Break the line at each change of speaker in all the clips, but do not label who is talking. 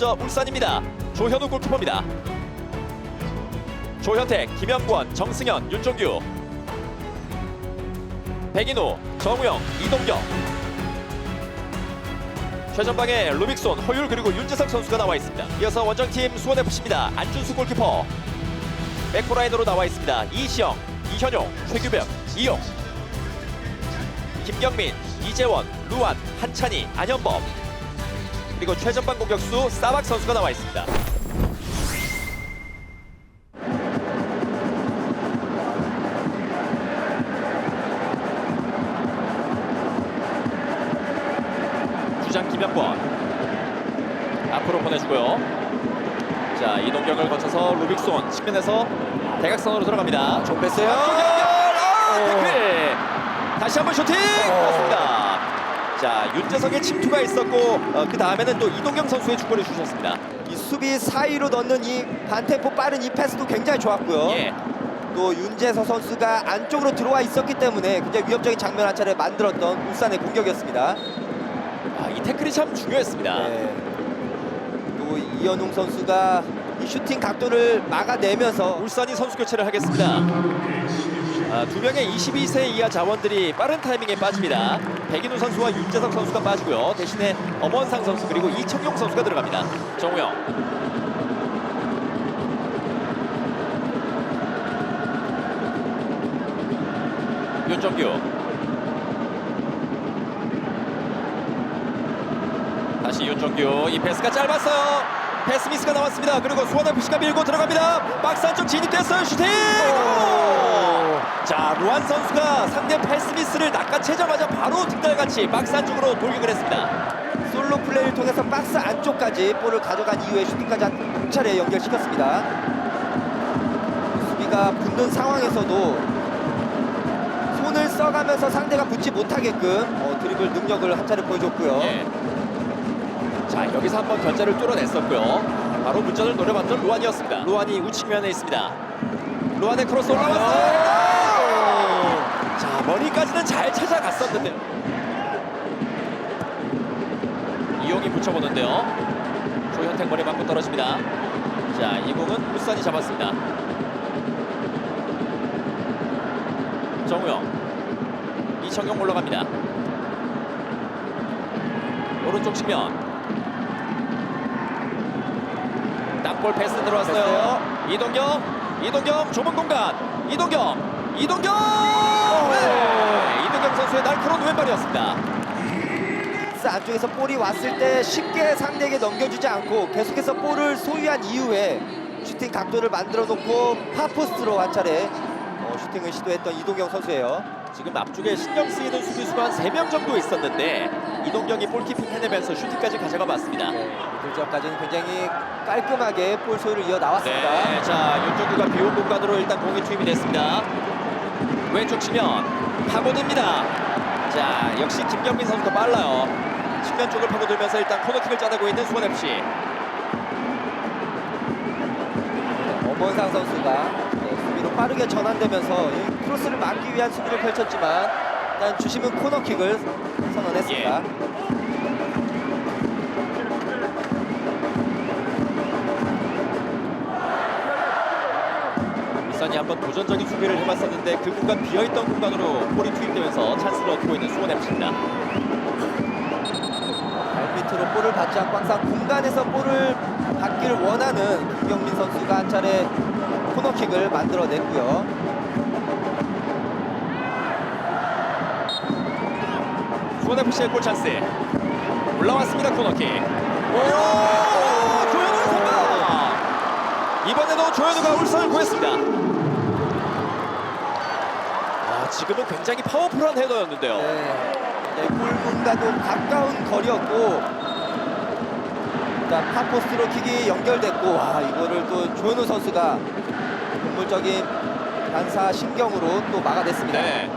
먼저 울산입니다. 조현우 골키퍼입니다. 조현택, 김영권, 정승현, 윤종규 백인호, 정우영, 이동경 최전방에 루빅손, 허율 그리고 윤재석 선수가 나와 있습니다. 이어서 원정팀 수원FC입니다. 안준수 골키퍼 백포라인으로 나와 있습니다. 이시영, 이현용, 최규병, 이용 김경민, 이재원, 루안, 한찬희, 안현범 그리고 최전방 공격수 사박 선수가 나와 있습니다. 주장 김영권 앞으로 보내주고요. 자 이동경을 거쳐서 루빅손 측면에서 대각선으로 들어갑니다. 좀 뺐어요. 아, 태클. 다시 한번 슈팅. 그렇습니다. 자 윤재석의 침투가 있었고 어, 그 다음에는 또 이동경 선수의 축구를 주셨습니다.
이 수비 사이로 넣는 이 반템포 빠른 이 패스도 굉장히 좋았고요.
예.
또 윤재서 선수가 안쪽으로 들어와 있었기 때문에 굉장히 위협적인 장면 한 차례 만들었던 울산의 공격이었습니다.
아, 이 태클이 참 중요했습니다.
네. 또 이현웅 선수가 이 슈팅 각도를 막아내면서
울산이 선수 교체를 하겠습니다. 아, 두 명의 22세 이하 자원들이 빠른 타이밍에 빠집니다. 백인우 선수와 윤재석 선수가 빠지고요. 대신에 엄원상 선수 그리고 이청용 선수가 들어갑니다. 정우영. 윤정규. 다시 윤정규 이 패스가 짧았어요. 패스 미스가 나왔습니다. 그리고 수원 FC가 밀고 들어갑니다. 박스 안쪽 진입됐어요. 슈팅! 자 루안 선수가 상대 패스 미스를 낚아채자마자 바로 득달같이 박스 안쪽으로 돌격을 했습니다.
솔로 플레이를 통해서 박스 안쪽까지 볼을 가져간 이후에 슈팅까지 한 차례 연결시켰습니다. 수비가 붙는 상황에서도 손을 써가면서 상대가 붙지 못하게끔 어, 드리블 능력을 한 차례 보여줬고요.
예. 자 여기서 한번 견제를 뚫어냈었고요. 바로 문전을 노려봤던 루안이었습니다. 루안이 우측면에 있습니다. 루안의 크로스 올라왔어요. 자 머리까지는 잘 찾아갔었는데요. 이용이 붙여보는데요. 조현택 머리 맞고 떨어집니다. 자 이 공은 울산이 잡았습니다. 정우영 이청용 올라갑니다. 오른쪽 측면 땅볼 패스 들어왔어요. 이동경, 이동경 좁은 공간, 이동경, 이동경. 네, 이동경 선수의 날카로운 왼발이었습니다.
박스 안쪽에서 볼이 왔을 때 쉽게 상대에게 넘겨주지 않고 계속해서 볼을 소유한 이후에 슈팅 각도를 만들어 놓고 파포스트로 한 차례 어, 슈팅을 시도했던 이동경 선수예요.
지금 앞쪽에 신경 쓰이는 수비수가 한 3명 정도 있었는데 이동경이 볼키핑 해내면서 슈팅까지 가져가 봤습니다.
그 지역까지는 굉장히 깔끔하게 볼 소유를 이어 나왔습니다.
네, 자 윤종규가 비온 공간으로 일단 공이 투입이 됐습니다. 왼쪽 측면 파고듭니다. 자 역시 김경민 선수가 빨라요. 측면 쪽을 파고들면서 일단 코너킥을 짜내고 있는 수원 FC.
엄원상 선수가 네, 수비로 빠르게 전환되면서 이 크로스를 막기 위한 수비를 펼쳤지만 일단 주심은 코너킥을 선언했습니다.
울 한번 도전적인 수비를 해봤었는데 그 공간 비어있던 공간으로 볼이 투입되면서 찬스를 얻고 있는 수원 FC입니다.
발밑으로 볼을 받지 않고 항상 공간에서 볼을 받기를 원하는 김경민 선수가 한 차례 코너킥을 만들어냈고요.
수원 FC의 골 찬스. 올라왔습니다 코너킥. 오! 조현우 선방. 이번에도 조현우가 울산을 구했습니다. 아, 지금은 굉장히 파워풀한 헤더였는데요.
네, 네, 골 공간도 가까운 거리였고 일단 파포스트로 킥이 연결됐고 와 이거를 또 조현우 선수가 동물적인 반사 신경으로 또 막아냈습니다.
네.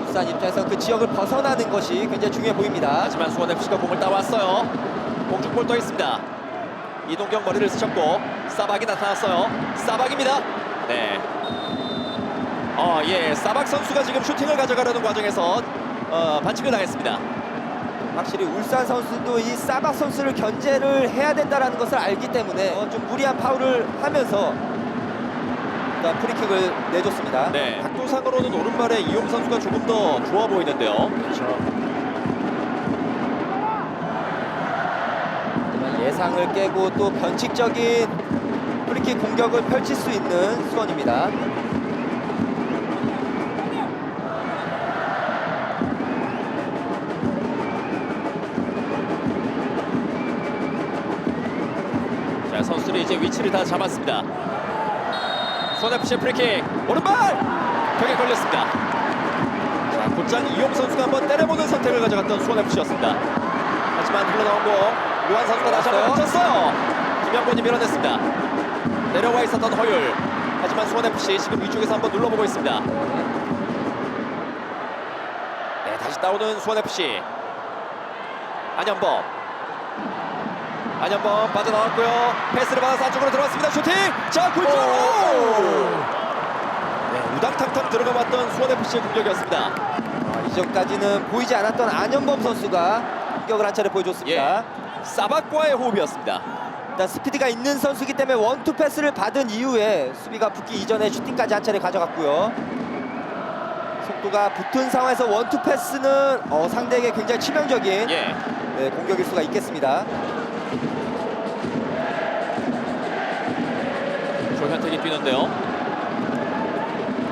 울산 입장에서 그 지역을 벗어나는 것이 굉장히 중요해 보입니다.
하지만 수원 FC가 공을 따왔어요. 공중볼 떠 있습니다. 이동경 머리를 스쳤고 사박이 나타났어요. 사박입니다. 네. 어, 예, 사박 선수가 지금 슈팅을 가져가려는 과정에서 어, 반칙을 당했습니다.
확실히 울산 선수도 이 사박 선수를 견제를 해야 된다는 것을 알기 때문에 어, 좀 무리한 파울을 하면서 일단 프리킥을 내줬습니다.
네. 각도상으로는 오른발에 이용 선수가 조금 더 좋아 보이는데요.
그렇죠. 예상을 깨고 또 변칙적인 프리킥 공격을 펼칠 수 있는 수원입니다.
자, 선수들이 이제 위치를 다 잡았습니다. 손FC 프리킥 오른발 벽에 걸렸습니다. 자, 곧장 이용 선수가 한번 때려보는 선택을 가져갔던 수원FC였습니다. 하지만 흘러나온 공 루안 선수가 다시 한번. 쳤어요. 김영권이 밀어냈습니다. 내려와 있었던 허율. 하지만 수원FC 지금 위쪽에서 한번 눌러보고 있습니다. 네, 다시 따오는 수원FC. 안현범. 안현범 빠져나왔고요. 패스를 받아서 안쪽으로 들어왔습니다. 슈팅! 자, 굴절! 네, 우당탕탕 들어가봤던 수원FC의 공격이었습니다.
아, 이전까지는 보이지 않았던 안현범 선수가 공격을 한 차례 보여줬습니다.
예. 사박과의 호흡이었습니다.
일단 스피드가 있는 선수이기 때문에 원투 패스를 받은 이후에 수비가 붙기 이전에 슈팅까지 한 차례 가져갔고요. 속도가 붙은 상황에서 원투 패스는 어, 상대에게 굉장히 치명적인
예.
네, 공격일 수가 있겠습니다.
조현택이 뛰는데요.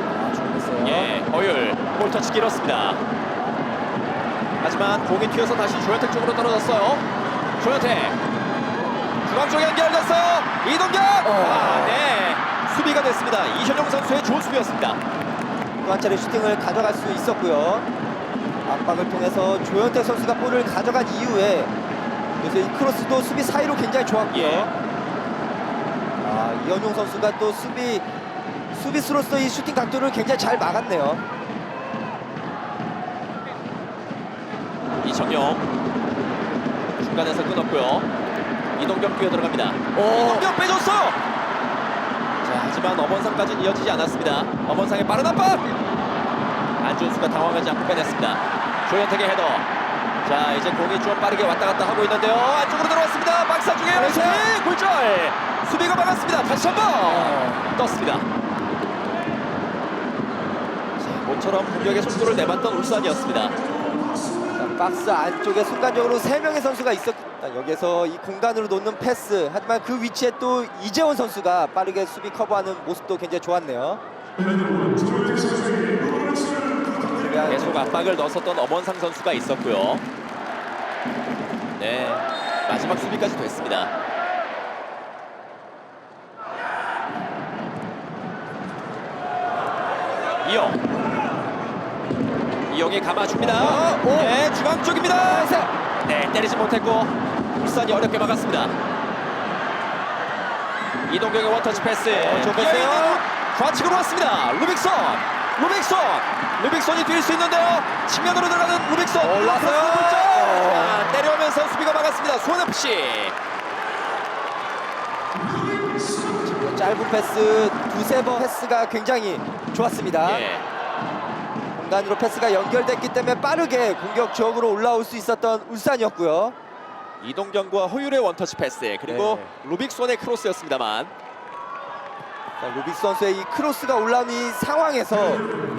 아, 좋았어요.
예. 허율. 볼터치 길었습니다. 하지만 공이 튀어서 다시 조현택 쪽으로 떨어졌어요. 조현택. 쪽에 연결됐어요. 이동경. 아, 네. 수비가 됐습니다. 이현용 선수의 좋은 수비였습니다.
또 한 차례 슈팅을 가져갈 수 있었고요. 압박을 통해서 조현태 선수가 볼을 가져간 이후에 그래서 이 크로스도 수비 사이로 굉장히 좋았고요.
예.
아, 이현용 선수가 또 수비 수비수로서 이 슈팅 각도를 굉장히 잘 막았네요.
이청용 중간에서 끊었고요. 이동경 뛰어 들어갑니다.
오.
이동경 빼줬어요. 자 하지만 엄원상까지는 이어지지 않았습니다. 엄원상의 빠른 압박. 안준수가 당황하지 않고 빼냈습니다. 조현택의 헤더. 자 이제 공이 좀 빠르게 왔다 갔다 하고 있는데요. 안쪽으로 들어왔습니다. 박사 중에
그렇죠.
수비 굴절. 수비가 막았습니다. 다시 한번 떴습니다. 자, 모처럼 공격의 속도를 내봤던 울산이었습니다.
자, 박스 안쪽에 순간적으로 세 명의 선수가 있었. 자, 여기서 이 공간으로 놓는 패스. 하지만 그 위치에 또 이재원 선수가 빠르게 수비 커버하는 모습도 굉장히 좋았네요.
계속 압박을 넣었었던 엄원상 선수가 있었고요. 네, 마지막 수비까지 됐습니다. 이영. 이영이 감아줍니다.
어, 오.
네, 중앙 쪽입니다. 네, 때리지 못했고 울산이 어렵게 막았습니다. 이동경의 원터치 패스.
어, 좋은 패스요.
좌측으로 왔습니다. 루빅son. 루빅son. 루빅son이 뛸 수 있는데요. 측면으로 들어가는 루빅son.
올라서요.
크로스 골절.
어.
자, 내려오면서 수비가 막았습니다. 수원FC.
짧은 패스 두세 번 패스가 굉장히 좋았습니다.
예.
공간으로 패스가 연결됐기 때문에 빠르게 공격 지역으로 올라올 수 있었던 울산이었고요.
이동경과 허율의 원터치 패스 그리고
네.
루빅손의 크로스였습니다만
자, 루빅 선수의 이 크로스가 올라온 이 상황에서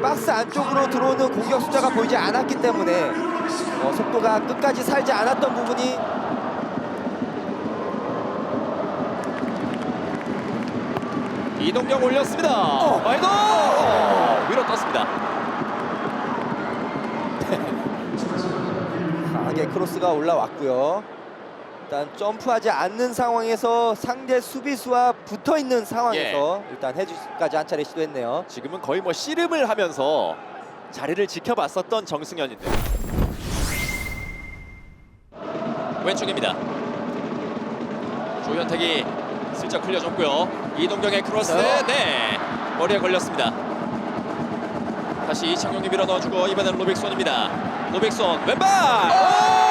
박스 안쪽으로 들어오는 공격 숫자가 보이지 않았기 때문에 어, 속도가 끝까지 살지 않았던 부분이
이동경 올렸습니다.
어.
마이도 위로 떴습니다.
강하게 크로스가 올라왔고요. 일단 점프하지 않는 상황에서 상대 수비수와 붙어 있는 상황에서 일단 해주까지 한 차례 시도했네요.
지금은 거의 뭐 씨름을 하면서 자리를 지켜봤었던 정승현인데 왼쪽입니다. 조현택이 슬쩍 흘려줬고요. 이동경의 크로스
네.
네 머리에 걸렸습니다. 다시 이창용이 밀어 넣어주고 이번엔 로빅손입니다. 로빅손 왼발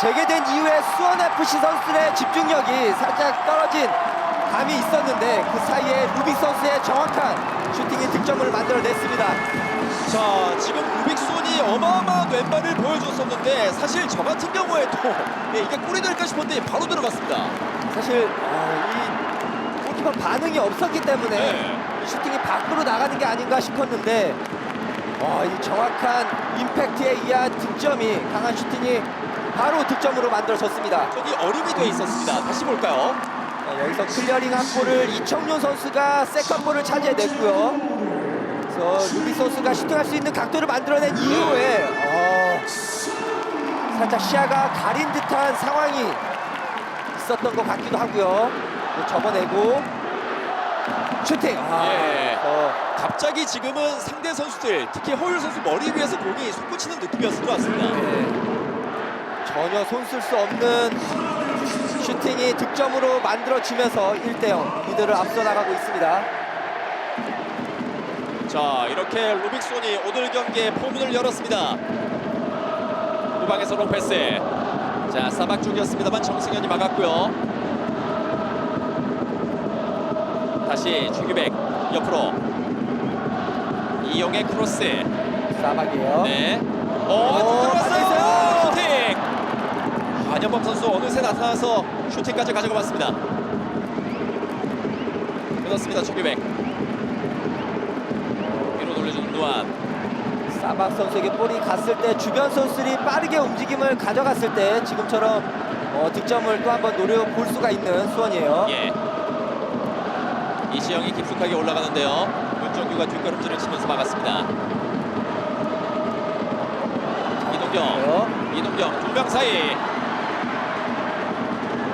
재개된 이후에 수원 FC 선수들의 집중력이 살짝 떨어진 감이 있었는데 그 사이에 루빅 선수의 정확한 슈팅이 득점을 만들어냈습니다.
자 지금 루빅손이 어마어마한 왼발을 보여줬었는데 사실 저 같은 경우에도 예, 이게 골이 될까 싶었는데 바로 들어갔습니다.
사실 어, 이 골키퍼 반응이 없었기 때문에
네.
이 슈팅이 밖으로 나가는 게 아닌가 싶었는데 어, 이 정확한 임팩트에 의한 득점이 강한 슈팅이 바로 득점으로 만들어졌습니다.
저기 어림이 돼 있었습니다. 다시 볼까요?
어, 여기서 클리어링 한 골을 이청용 선수가 세컨 볼을 차지해냈고요. 그래서 루비 선수가 슈팅할 수 있는 각도를 만들어낸 이후에 어, 살짝 시야가 가린 듯한 상황이 있었던 것 같기도 하고요. 또 접어내고 슈팅. 아,
예.
어,
갑자기 지금은 상대 선수들 특히 허율 선수 머리 위에서 공이 솟구치는 느낌이었을 것 같습니다.
네. 전혀 손쓸 수 없는 슈팅이 득점으로 만들어지면서 1대0 리드를 앞서 나가고 있습니다.
자 이렇게 루빅손이 오늘 경기의 포문을 열었습니다. 후방에서 롱패스. 자 사박 쪽이었습니다만 정승현이 막았고요. 다시 주규백 옆으로 이용의 크로스.
사박이에요.
네.
오,
어. 들어갔어요. 안현범 선수 어느새 나타나서 슈팅까지 가져가 봤습니다. 끊었습니다. 주규백. 위로 돌려주는 노안.
사박 선수에게 볼이 갔을 때 주변 선수들이 빠르게 움직임을 가져갔을 때 지금처럼 어, 득점을 또 한번 노려볼 수가 있는 수원이에요.
예. 이시영이 깊숙하게 올라가는데요. 문정규가 뒷걸음질을 치면서 막았습니다. 이동경.
그래요.
이동경 두 명 사이.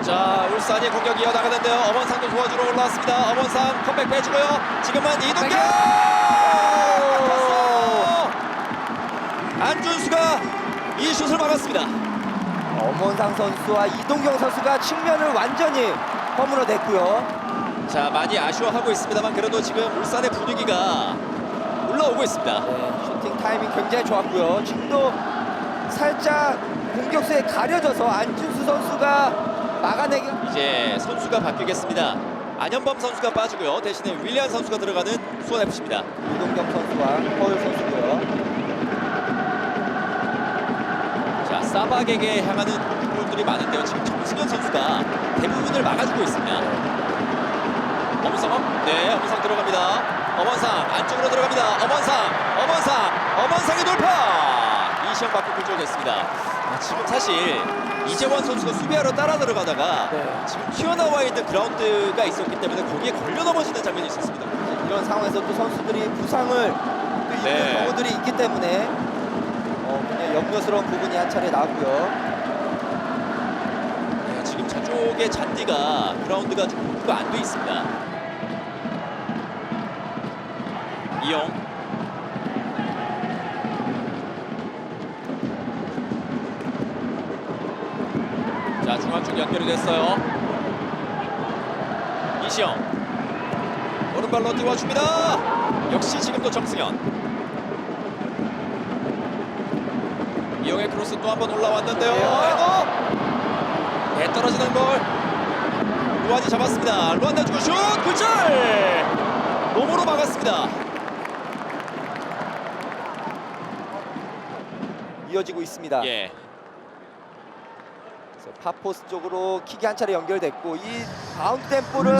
자 울산이 공격 이어나가는데요. 엄원상도 도와주러 올라왔습니다. 엄원상 컴백 빼주고요. 지금은 이동경. 막았어요. 안준수가 이 슛을 막았습니다.
엄원상 선수와 이동경 선수가 측면을 완전히 허물어 냈고요.
자 많이 아쉬워하고 있습니다만 그래도 지금 울산의 분위기가 올라오고 있습니다.
네, 슈팅 타이밍 굉장히 좋았고요. 지금도 살짝 공격수에 가려져서 안준수 선수가 막아내기
이제 선수가 바뀌겠습니다. 안현범 선수가 빠지고요. 대신에 윌리안 선수가 들어가는 수원 FC입니다.
이동경 선수와 허율 선수고요.
자 사박에게 향하는 공들이 많은데요. 지금 정승현 선수가 대부분을 막아주고 있습니다. 엄성, 네, 엄성 들어갑니다. 엄원상 안쪽으로 들어갑니다. 엄원상, 엄원상, 엄원상의 돌파. 이시영 밖으로 굴절됐습니다. 아, 지금 사실 이재원 선수가 수비하러 따라 들어가다가
네.
지금 튀어나와 있는 그라운드가 있었기 때문에 거기에 걸려 넘어지는 장면이 있었습니다.
이런 상황에서 또 선수들이 부상을 또 입는
네.
경우들이 있기 때문에 어, 굉장히 염려스러운 부분이 한 차례 나왔고요.
네, 지금 저쪽의 잔디가 그라운드가 좀 복구가 안 돼 있습니다. 이용 자 중앙 쪽 연결이 됐어요. 이시영 오른발로 띄워줍니다. 역시 지금도 정승현. 이용의 크로스 또 한 번 올라왔는데요.
네.
헤더! 배 떨어지는 볼 루안이 잡았습니다. 루안 내주고 슛! 굴절! 몸으로 막았습니다.
이어지고 있습니다.
예.
파포스 쪽으로 킥이 한 차례 연결됐고 이 바운드된 볼은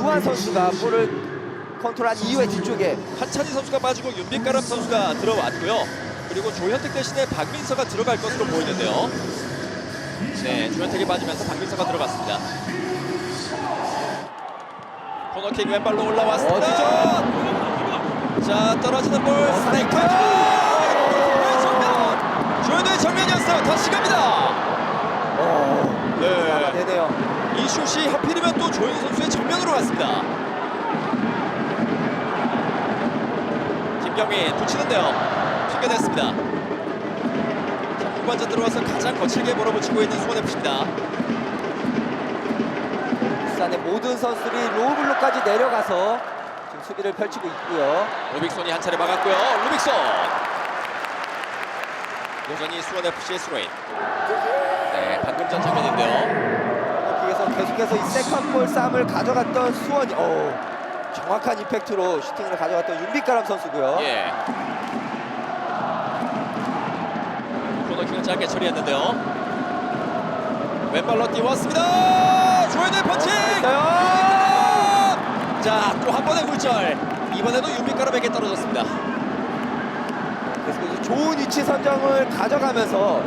루안 선수가 볼을 컨트롤한 이후에 뒤쪽에
한찬희 선수가 빠지고 윤빛가람 선수가 들어왔고요. 그리고 조현택 대신에 박민서가 들어갈 것으로 보이는데요. 네, 조현택이 빠지면서 박민서가 들어갔습니다. 코너킥 왼발로 올라왔습니다.
어디죠?
자, 떨어지는 볼 스네이크. 정면! 조현우의 정면이었어요. 다시 갑니다.
어,
네.
막아내네요.
이 슛이 하필이면 또 조현우 선수의 정면으로 갔습니다. 김경민 붙이는데요. 튕겨냈습니다. 자, 후반전 들어와서 가장 거칠게 몰아붙이고 있는 수원 FC입니다.
부산의 모든 선수들이 로블로까지 내려가서 지금 수비를 펼치고 있고요.
루빅손이 한 차례 막았고요. 루빅손. 여전히 수원 FC의 스로인. 네, 방금 전 장면인데요.
그래서 계속해서 이 세컨볼 싸움을 가져갔던 수원이 어 정확한 임팩트로 슈팅을 가져갔던 윤빛가람 선수고요.
예. 코너킥을 짧게 처리했는데요. 왼발로 띄웠습니다. 조현의 펀치. 자, 또 한 번의 굴절. 이번에도 윤빛가람에게 떨어졌습니다.
그래서 좋은 위치 선정을 가져가면서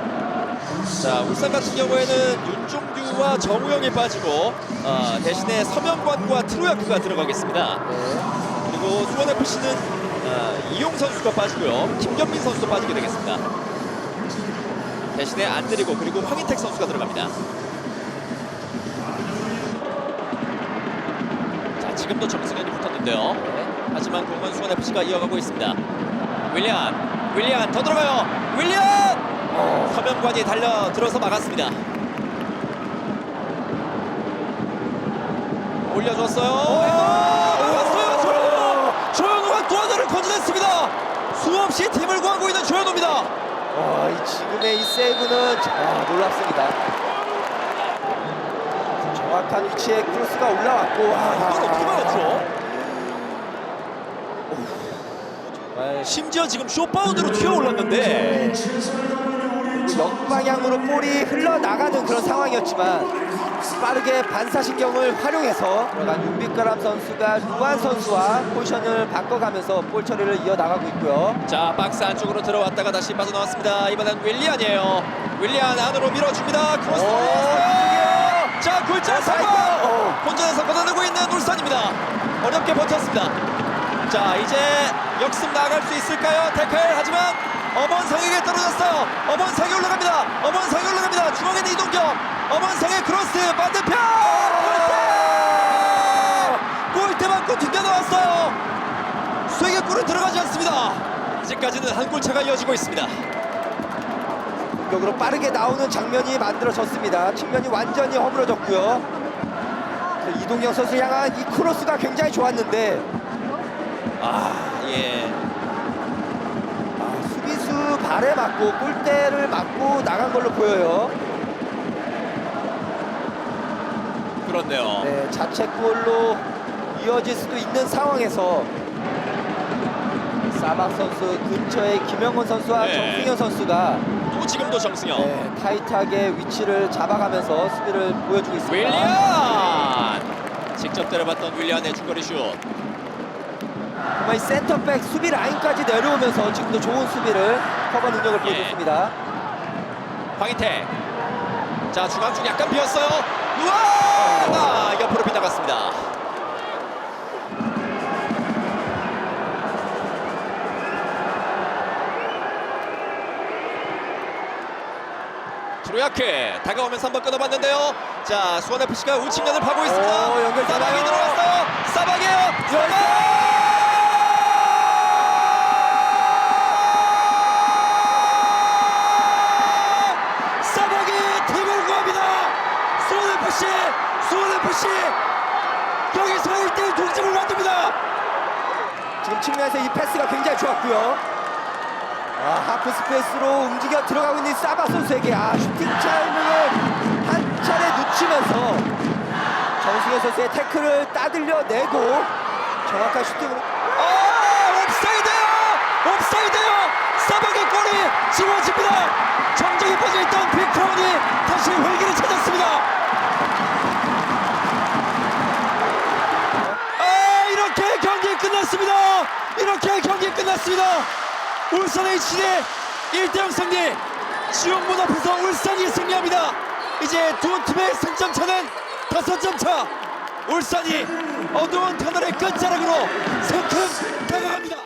자, 울산 같은 경우에는 윤종규와 정우영이 빠지고 어, 대신에 서명관과 트로야크가 들어가겠습니다. 그리고 수원 FC는 어, 이용 선수가 빠지고요, 김경민 선수도 빠지게 되겠습니다. 대신에 안드리고 그리고 황인택 선수가 들어갑니다. 자, 지금도 정승현이 붙었는데요. 하지만 공은 수원 FC가 이어가고 있습니다. 윌리안, 윌리안 더 들어가요. 윌리안! 서명관이 달려 들어서 막았습니다. 올려줬어요. 올렸어요. 조현우. 조현우가 또 하나를 건져냈습니다. 수없이 팀을 구하고 있는 조현우입니다.
와, 이 지금의 이 세이브는 아, 놀랍습니다. 정확한 위치에 크로스가 올라왔고 와,
이걸 어떻게 막았죠?
정말
심지어 지금 쇼파운드로 튀어 올랐는데
역방향으로 볼이 흘러나가는 그런 상황이었지만 빠르게 반사신경을 활용해서 들어간 윤빛가람 선수가 루안 선수와 포지션을 바꿔가면서 볼 처리를 이어나가고 있고요.
자 박스 안쪽으로 들어왔다가 다시 빠져나왔습니다. 이번엔 윌리안이에요. 윌리안 안으로 밀어줍니다. 크로스
오.
자 굴절.
어.
본전에서 걷어내고 있는 울산입니다. 어렵게 버텼습니다. 자 이제 역습 나갈 수 있을까요? 태클 하지만 엄원상에게 떨어졌어요. 엄원상이 올라갑니다. 엄원상이 올라갑니다. 중앙에 있는 이동경. 엄원상의 크로스 반대편 골대! 맞고 튕겨 나왔어요. 수에게 골은 들어가지 않습니다. 아직까지는 한 골차가 이어지고 있습니다.
공격으로 빠르게 나오는 장면이 만들어졌습니다. 측면이 완전히 허물어졌고요. 그 이동영 선수 향한 이 크로스가 굉장히 좋았는데
아 예.
아, 발에 맞고 골대를 맞고 나간 걸로 보여요.
그렇네요.
네, 자책골로 이어질 수도 있는 상황에서 사박 선수 근처에 김영건 선수와
네.
정승현 선수가
또 지금도 정승영.
네, 타이트하게 위치를 잡아가면서 수비를 보여주고 있습니다.
윌리안 직접 때려봤던 윌리안의 중거리 슛
정말 이 센터백 수비 라인까지 내려오면서 지금도 좋은 수비를 커버 능력을
예.
보여줬습니다.
황희택 자 중앙 쪽 약간 비었어요. 우와! 아, 옆으로 빗나갔습니다. 트로야크 다가오면서 한번 끊어봤는데요. 자 수원FC가 우측면을 파고 있습니다.
오, 연결 되나요?
들어갔어요. 사박이에요. 사박! 사박이 팀을 구합니다 수원FC 수원 FC 여기서 1대1 동점을 만듭니다.
지금 측면에서 이 패스가 굉장히 좋았고요. 아, 하프 스페이스로 움직여 들어가고 있는 사바 선수에게 아, 슈팅 타이밍을 한 차례 놓치면서 정승현 선수의 태클을 따들려 내고 정확한 슈팅으로.
아 옵사이드요! 옵사이드요! 사박의 골이 지워집니다. 정적이 빠져있던 빅크라운이 다시 활기를 찾았습니다 이렇게 경기 끝났습니다. 울산 HC의 1대0 승리. 지원문 앞에서 울산이 승리합니다. 이제 두 팀의 승점 차는 다섯 점 차. 울산이 어두운 터널의 끝자락으로 성큼 다가갑니다